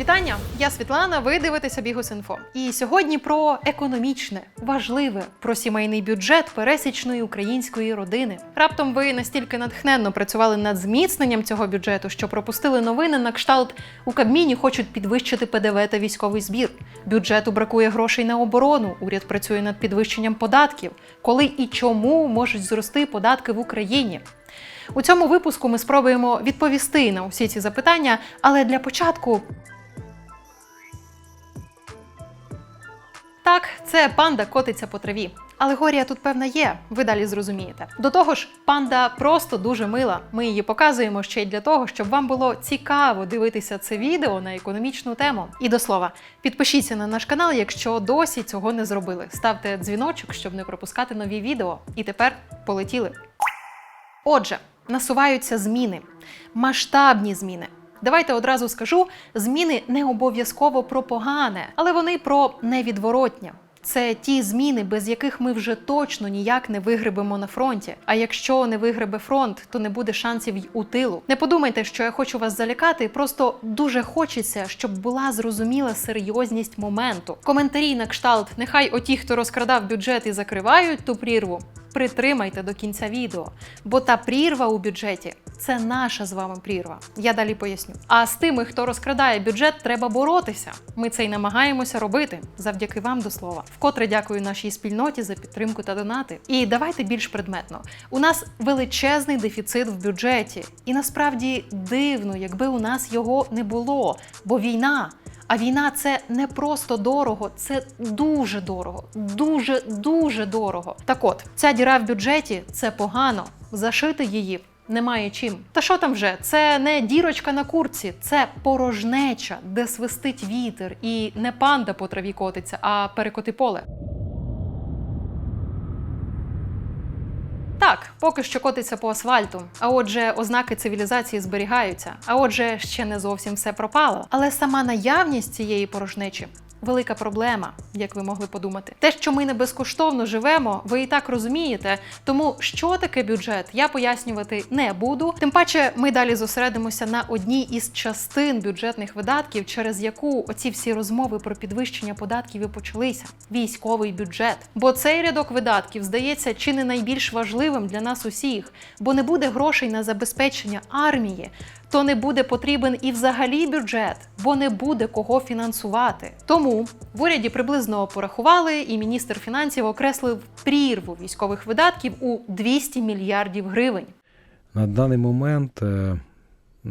Вітання! Я Світлана. Ви дивитеся Бігус.Інфо. І сьогодні про економічне, важливе, про сімейний бюджет пересічної української родини. Раптом ви настільки натхненно працювали над зміцненням цього бюджету, що пропустили новини на кшталт у Кабміні хочуть підвищити ПДВ та військовий збір. Бюджету бракує грошей на оборону. Уряд працює над підвищенням податків. Коли і чому можуть зрости податки в Україні? У цьому випуску ми спробуємо відповісти на усі ці запитання, але для початку Так, це панда котиться по траві. Алегорія тут певна є, ви далі зрозумієте. До того ж, панда просто дуже мила. Ми її показуємо ще й для того, щоб вам було цікаво дивитися це відео на економічну тему. І до слова, підпишіться на наш канал, якщо досі цього не зробили. Ставте дзвіночок, щоб не пропускати нові відео. І тепер полетіли. Отже, насуваються зміни, масштабні зміни. Давайте одразу скажу: зміни не обов'язково про погане, але вони про невідворотнє. Це ті зміни, без яких ми вже точно ніяк не вигребемо на фронті. А якщо не вигребе фронт, то не буде шансів й у тилу. Не подумайте, що я хочу вас залякати. Просто дуже хочеться, щоб була зрозуміла серйозність моменту. Коментарі на кшталт, нехай оті, хто розкрадав бюджет і закривають ту прірву. Притримайте до кінця відео, бо та прірва у бюджеті це наша з вами прірва. Я далі поясню. А з тими, хто розкрадає бюджет, треба боротися. Ми це й намагаємося робити завдяки вам до слова. Вкотре дякую нашій спільноті за підтримку та донати. І давайте більш предметно. У нас величезний дефіцит в бюджеті, і насправді дивно, якби у нас його не було, бо війна. А війна це не просто дорого, це дуже дорого, дуже дуже дорого. Так от, ця діра в бюджеті це погано. Зашити її немає чим. Та що там вже? Це не дірочка на курці, це порожнеча, де свистить вітер, і не панда по траві котиться, а перекоти поле. Так, поки що котиться по асфальту. А отже, ознаки цивілізації зберігаються. А отже, ще не зовсім все пропало. Але сама наявність цієї порожнечі. Велика проблема, як ви могли подумати. Те, що ми не безкоштовно живемо, ви і так розумієте. Тому що таке бюджет, я пояснювати не буду. Тим паче, ми далі зосередимося на одній із частин бюджетних видатків, через яку оці всі розмови про підвищення податків і почалися. Військовий бюджет. Бо цей рядок видатків здається чи не найбільш важливим для нас усіх, бо не буде грошей на забезпечення армії, то не буде потрібен і взагалі бюджет, бо не буде кого фінансувати. Тому в уряді приблизно порахували, і міністр фінансів окреслив прірву військових видатків у 200 мільярдів гривень. На даний момент е,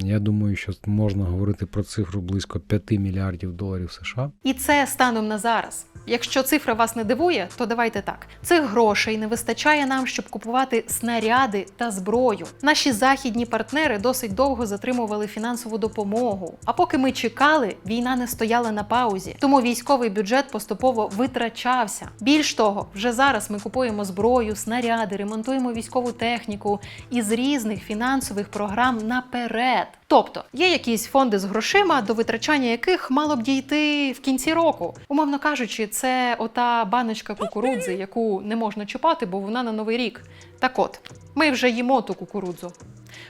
я думаю, що можна говорити про цифру близько 5 мільярдів доларів США. І це станом на зараз. Якщо цифра вас не дивує, то давайте так: цих грошей не вистачає нам, щоб купувати снаряди та зброю. Наші західні партнери досить довго затримували фінансову допомогу. А поки ми чекали, війна не стояла на паузі. Тому військовий бюджет поступово витрачався. Більш того, вже зараз ми купуємо зброю, снаряди, ремонтуємо військову техніку із різних фінансових програм наперед. Тобто є якісь фонди з грошима, до витрачання яких мало б дійти в кінці року. Умовно кажучи, це ота баночка кукурудзи, яку не можна чіпати, бо вона на новий рік. Так от, ми вже їмо ту кукурудзу.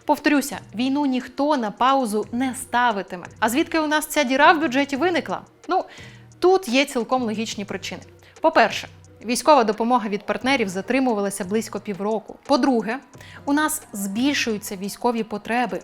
Повторюся, війну ніхто на паузу не ставитиме. А звідки у нас ця діра в бюджеті виникла? Ну, тут є цілком логічні причини. По-перше, Військова допомога від партнерів затримувалася близько півроку. По-друге, у нас збільшуються військові потреби.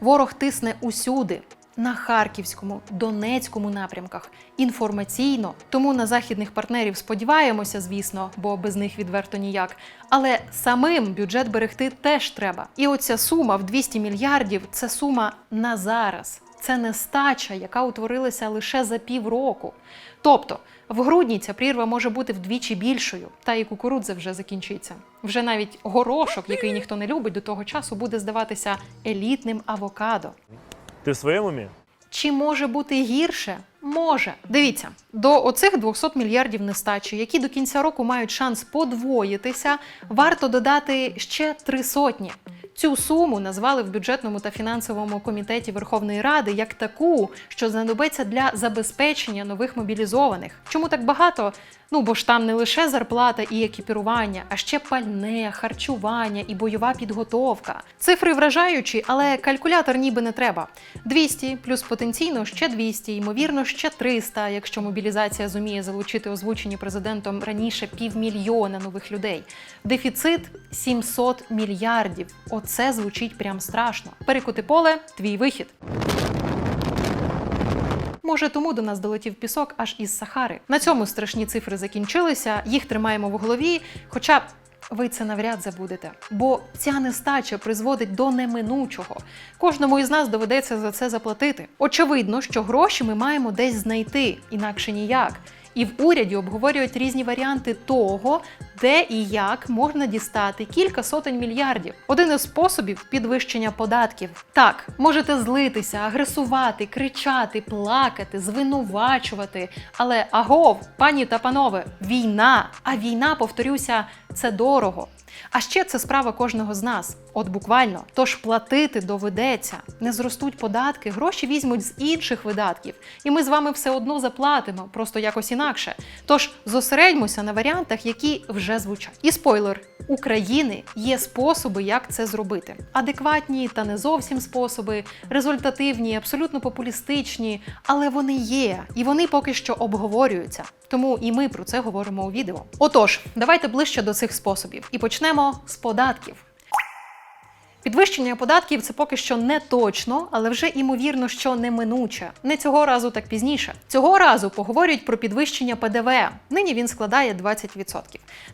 Ворог тисне усюди. На Харківському, Донецькому напрямках інформаційно, тому на західних партнерів сподіваємося, звісно, бо без них відверто ніяк. Але самим бюджет берегти теж треба. І оця сума в 200 мільярдів це сума на зараз. Це не стача, яка утворилася лише за півроку. Тобто в грудні ця прірва може бути вдвічі більшою, та і кукурудза вже закінчиться. Вже навіть горошок, який ніхто не любить, до того часу буде здаватися елітним авокадо. Ти в своєму умі? Чи може бути гірше? Може. Дивіться, до оцих 200 мільярдів нестачі, які до кінця року мають шанс подвоїтися, варто додати ще три сотні. Цю суму назвали в бюджетному та фінансовому комітеті Верховної Ради як таку, що знадобиться для забезпечення нових мобілізованих. Чому так багато? Ну бо ж там не лише зарплата і екіпірування, а ще пальне, харчування і бойова підготовка. Цифри вражаючі, але калькулятор ніби не треба. 200 плюс потенційно ще 200, ймовірно, ще 300, якщо мобілізація зуміє залучити озвучені президентом раніше півмільйона нових людей. Дефіцит 700 мільярдів. Оце звучить прям страшно. Перекоти поле, твій вихід. Може, тому до нас долетів пісок аж із Сахари. На цьому страшні цифри закінчилися. Їх тримаємо в голові. Хоча ви це навряд забудете, бо ця нестача призводить до неминучого. Кожному із нас доведеться за це заплатити. Очевидно, що гроші ми маємо десь знайти, інакше ніяк. І в уряді обговорюють різні варіанти того, де і як можна дістати кілька сотень мільярдів. Один із способів підвищення податків. Так, можете злитися, агресувати, кричати, плакати, звинувачувати. Але агов, пані та панове, війна! А війна, повторюся, це дорого. А ще це справа кожного з нас, от буквально. Тож платити доведеться. Не зростуть податки, гроші візьмуть з інших видатків, і ми з вами все одно заплатимо, просто якось інакше. Тож зосередьмося на варіантах, які вже звучать. І спойлер: України є способи, як це зробити. Адекватні та не зовсім способи, результативні, абсолютно популістичні, але вони є, і вони поки що обговорюються. Тому і ми про це говоримо у відео. Отож, давайте ближче до цих способів і почнемо з податків. Підвищення податків це поки що не точно, але вже імовірно, що неминуче. Не цього разу, так пізніше. Цього разу поговорюють про підвищення ПДВ. Нині він складає 20%.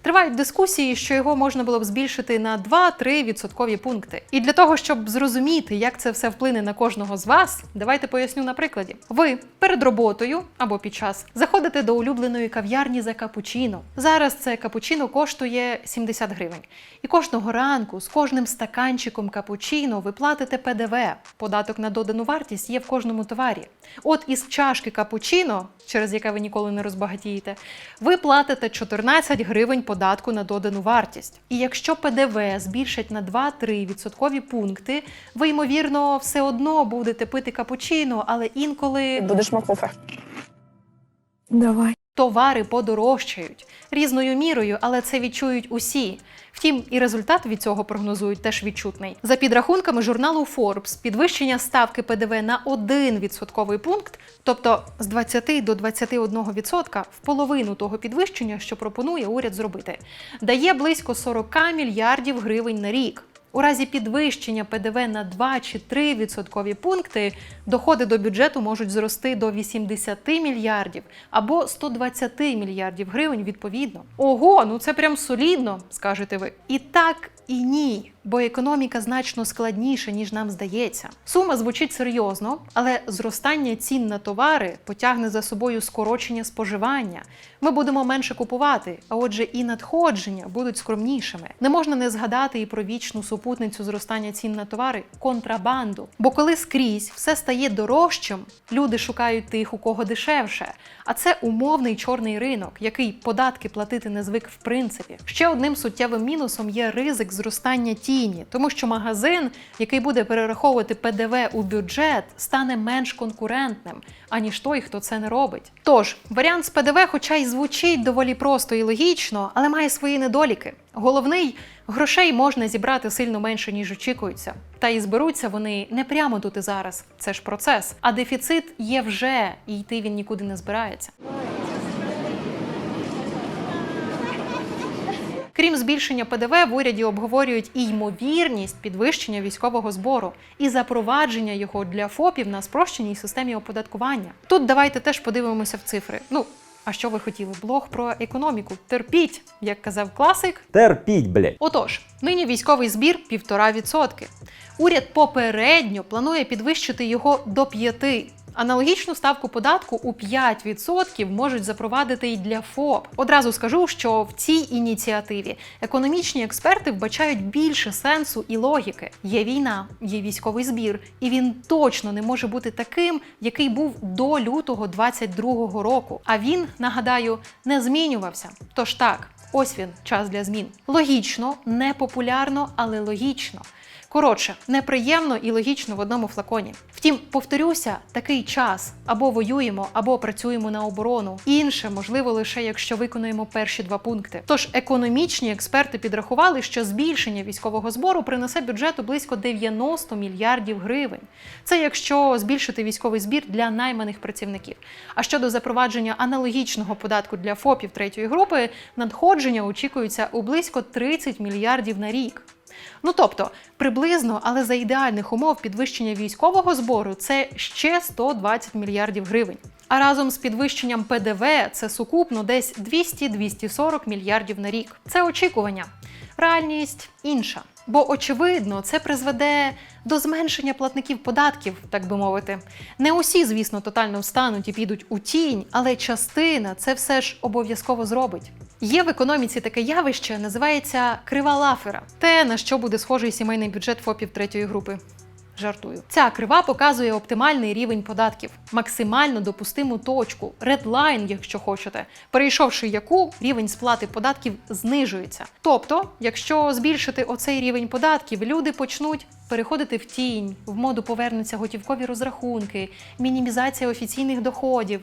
Тривають дискусії, що його можна було б збільшити на 2-3 відсоткові пункти. І для того, щоб зрозуміти, як це все вплине на кожного з вас, давайте поясню на прикладі. Ви перед роботою або під час заходите до улюбленої кав'ярні за капучино. Зараз це капучино коштує 70 гривень. І кожного ранку з кожним стаканчиком капучино ви платите ПДВ. Податок на додану вартість є в кожному товарі. От із чашки капучино, через яке ви ніколи не розбагатієте, ви платите 14 гривень податку на додану вартість. І якщо ПДВ збільшать на 2-3 відсоткові пункти, ви ймовірно все одно будете пити капучино, але інколи Будеш макуфе. Давай. Товари подорожчають різною мірою, але це відчують усі. Втім, і результат від цього прогнозують теж відчутний. За підрахунками журналу Forbes, підвищення ставки ПДВ на 1 відсотковий пункт, тобто з 20 до 21 відсотка, в половину того підвищення, що пропонує уряд зробити, дає близько 40 мільярдів гривень на рік. У разі підвищення ПДВ на 2 чи 3 відсоткові пункти доходи до бюджету можуть зрости до 80 мільярдів або 120 мільярдів гривень відповідно. Ого, ну це прям солідно, скажете ви. І так, і ні, бо економіка значно складніша, ніж нам здається. Сума звучить серйозно, але зростання цін на товари потягне за собою скорочення споживання. Ми будемо менше купувати, а отже, і надходження будуть скромнішими. Не можна не згадати і про вічну супутницю зростання цін на товари контрабанду. Бо коли скрізь все стає дорожчим, люди шукають тих, у кого дешевше. А це умовний чорний ринок, який податки платити не звик в принципі. Ще одним суттєвим мінусом є ризик зростання тіні, тому що магазин, який буде перераховувати ПДВ у бюджет, стане менш конкурентним, аніж той, хто це не робить. Тож варіант з ПДВ, хоча й звучить доволі просто і логічно, але має свої недоліки. Головний грошей можна зібрати сильно менше, ніж очікується. Та і зберуться вони не прямо тут і зараз. Це ж процес. А дефіцит є вже, і йти він нікуди не збирається. Крім збільшення ПДВ, в уряді обговорюють і ймовірність підвищення військового збору і запровадження його для ФОПів на спрощеній системі оподаткування. Тут давайте теж подивимося в цифри. Ну, а що ви хотіли? Блог про економіку. Терпіть, як казав класик, Терпіть, блядь. Отож, нині військовий збір 1,5%. Уряд попередньо планує підвищити його до 5%. Аналогічну ставку податку у 5% можуть запровадити й для ФОП. Одразу скажу, що в цій ініціативі економічні експерти вбачають більше сенсу і логіки. Є війна, є військовий збір, і він точно не може бути таким, який був до лютого 22-го року. А він, нагадаю, не змінювався. Тож так, ось він час для змін. Логічно, не популярно, але логічно. Коротше, неприємно і логічно в одному флаконі. Втім, повторюся, такий час або воюємо, або працюємо на оборону. Інше можливо лише якщо виконуємо перші два пункти. Тож економічні експерти підрахували, що збільшення військового збору принесе бюджету близько 90 мільярдів гривень. Це якщо збільшити військовий збір для найманих працівників. А щодо запровадження аналогічного податку для ФОПів третьої групи, надходження очікуються у близько 30 мільярдів на рік. Ну тобто, приблизно, але за ідеальних умов підвищення військового збору це ще 120 мільярдів гривень. А разом з підвищенням ПДВ це сукупно десь 200-240 мільярдів на рік. Це очікування. Реальність інша. Бо очевидно, це призведе до зменшення платників податків, так би мовити. Не усі, звісно, тотально встануть і підуть у тінь, але частина це все ж обов'язково зробить. Є в економіці таке явище, називається крива лафера. Те, на що буде схожий сімейний бюджет ФОПів третьої групи. Жартую. Ця крива показує оптимальний рівень податків, максимально допустиму точку, редлайн, якщо хочете, перейшовши яку рівень сплати податків знижується. Тобто, якщо збільшити оцей рівень податків, люди почнуть переходити в тінь, в моду повернуться готівкові розрахунки, мінімізація офіційних доходів.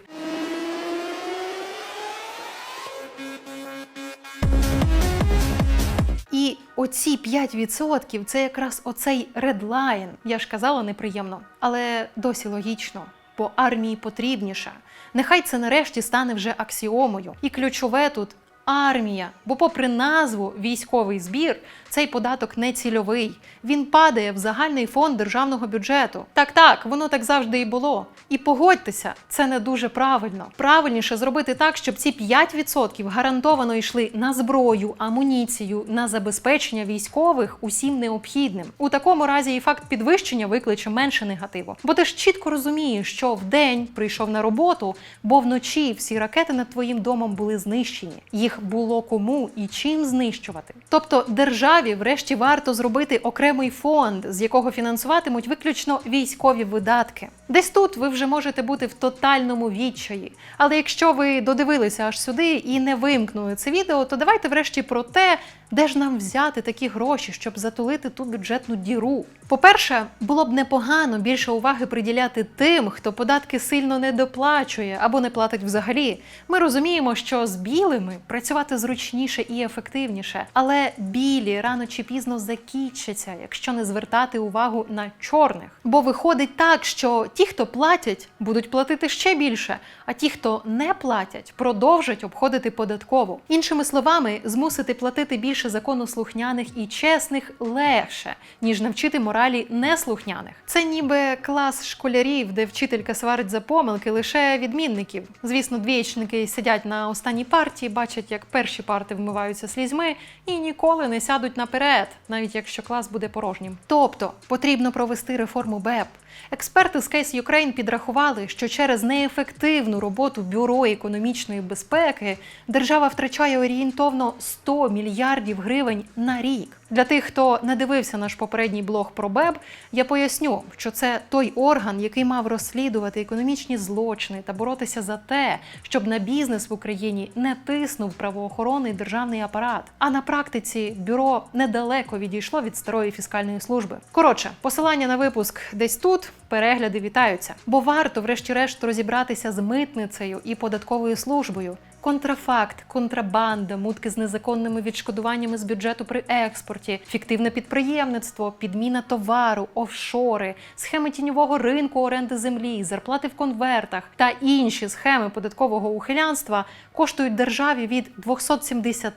Оці 5% це якраз оцей редлайн. Я ж казала неприємно, але досі логічно, бо армії потрібніше. Нехай це нарешті стане вже аксіомою. І ключове тут армія. Бо, попри назву військовий збір, цей податок не цільовий. Він падає в загальний фонд державного бюджету. Так, так, воно так завжди і було. І погодьтеся, це не дуже правильно. Правильніше зробити так, щоб ці 5% гарантовано йшли на зброю, амуніцію, на забезпечення військових усім необхідним. У такому разі і факт підвищення викличе менше негативу. Бо ти ж чітко розумієш, що вдень прийшов на роботу, бо вночі всі ракети над твоїм домом були знищені. Їх було кому і чим знищувати. Тобто державі, врешті, варто зробити окремий фонд, з якого фінансуватимуть виключно військові видатки. Десь тут ви вже можете бути в тотальному відчаї. Але якщо ви додивилися аж сюди і не вимкнули це відео, то давайте врешті про те, де ж нам взяти такі гроші, щоб затулити ту бюджетну діру. По-перше, було б непогано більше уваги приділяти тим, хто податки сильно не доплачує або не платить взагалі. Ми розуміємо, що з білими працювати зручніше і ефективніше, але білі рано чи пізно закінчаться, якщо не звертати увагу на чорних. Бо виходить так, що ті, хто платять, будуть платити ще більше, а ті, хто не платять, продовжать обходити податкову. Іншими словами, змусити платити більше законослухняних і чесних легше, ніж навчити моралі неслухняних. Це ніби клас школярів, де вчителька сварить за помилки лише відмінників. Звісно, двієчники сидять на останній парті, бачать, як перші парти вмиваються слізьми, і ніколи не сядуть наперед, навіть якщо клас буде порожнім. Тобто потрібно провести реформу БЕП. Експерти з Case Ukraine підрахували, що через неефективну роботу бюро економічної безпеки держава втрачає орієнтовно 100 мільярдів гривень на рік. Для тих, хто не дивився наш попередній блог про БЕБ, я поясню, що це той орган, який мав розслідувати економічні злочини та боротися за те, щоб на бізнес в Україні не тиснув правоохоронний державний апарат. А на практиці бюро недалеко відійшло від старої фіскальної служби. Коротше, посилання на випуск десь тут. Перегляди вітаються, бо варто, врешті-решт, розібратися з митницею і податковою службою. Контрафакт, контрабанда, мутки з незаконними відшкодуваннями з бюджету при експорті, фіктивне підприємництво, підміна товару, офшори, схеми тіньового ринку оренди землі, зарплати в конвертах та інші схеми податкового ухилянства коштують державі від 270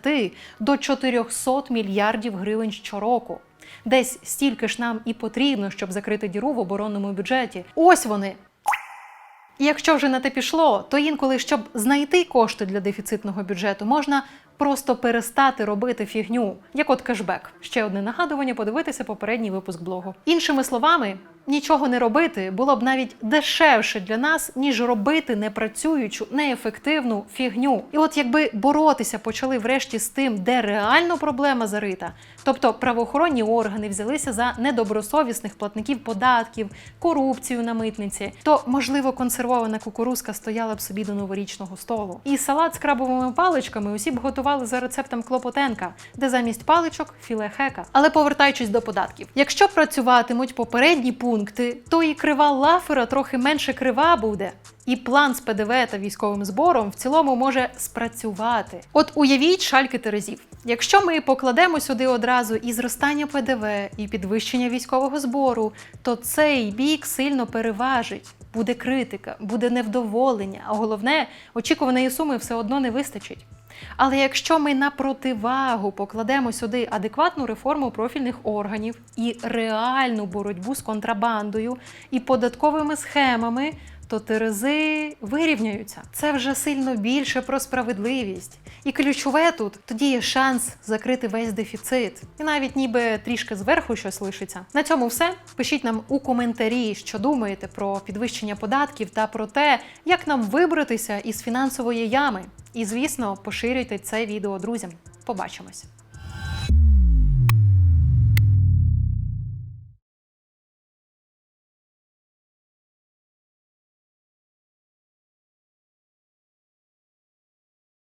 до 400 мільярдів гривень щороку. Десь стільки ж нам і потрібно, щоб закрити діру в оборонному бюджеті. Ось вони. І якщо вже на те пішло, то інколи, щоб знайти кошти для дефіцитного бюджету, можна просто перестати робити фігню, як от кешбек. Ще одне нагадування подивитися попередній випуск блогу. Іншими словами, нічого не робити було б навіть дешевше для нас, ніж робити непрацюючу, неефективну фігню. І от якби боротися почали врешті з тим, де реально проблема зарита, тобто правоохоронні органи взялися за недобросовісних платників податків, корупцію на митниці, то можливо консервована кукурузка стояла б собі до новорічного столу. І салат з крабовими паличками усі б готували за рецептом Клопотенка, де замість паличок філе хека. Але повертаючись до податків, якщо працюватимуть попередні пункти, то і крива лафера трохи менше крива буде. І план з ПДВ та військовим збором в цілому може спрацювати. От уявіть шальки терезів. Якщо ми покладемо сюди одразу і зростання ПДВ, і підвищення військового збору, то цей бік сильно переважить. Буде критика, буде невдоволення, а головне, очікуваної суми все одно не вистачить. Але якщо ми на противагу покладемо сюди адекватну реформу профільних органів і реальну боротьбу з контрабандою і податковими схемами, то терези вирівняються. Це вже сильно більше про справедливість. І ключове тут тоді є шанс закрити весь дефіцит. І навіть ніби трішки зверху щось лишиться. На цьому все. Пишіть нам у коментарі, що думаєте про підвищення податків та про те, як нам вибратися із фінансової ями. І звісно, поширюйте це відео друзям. Побачимось!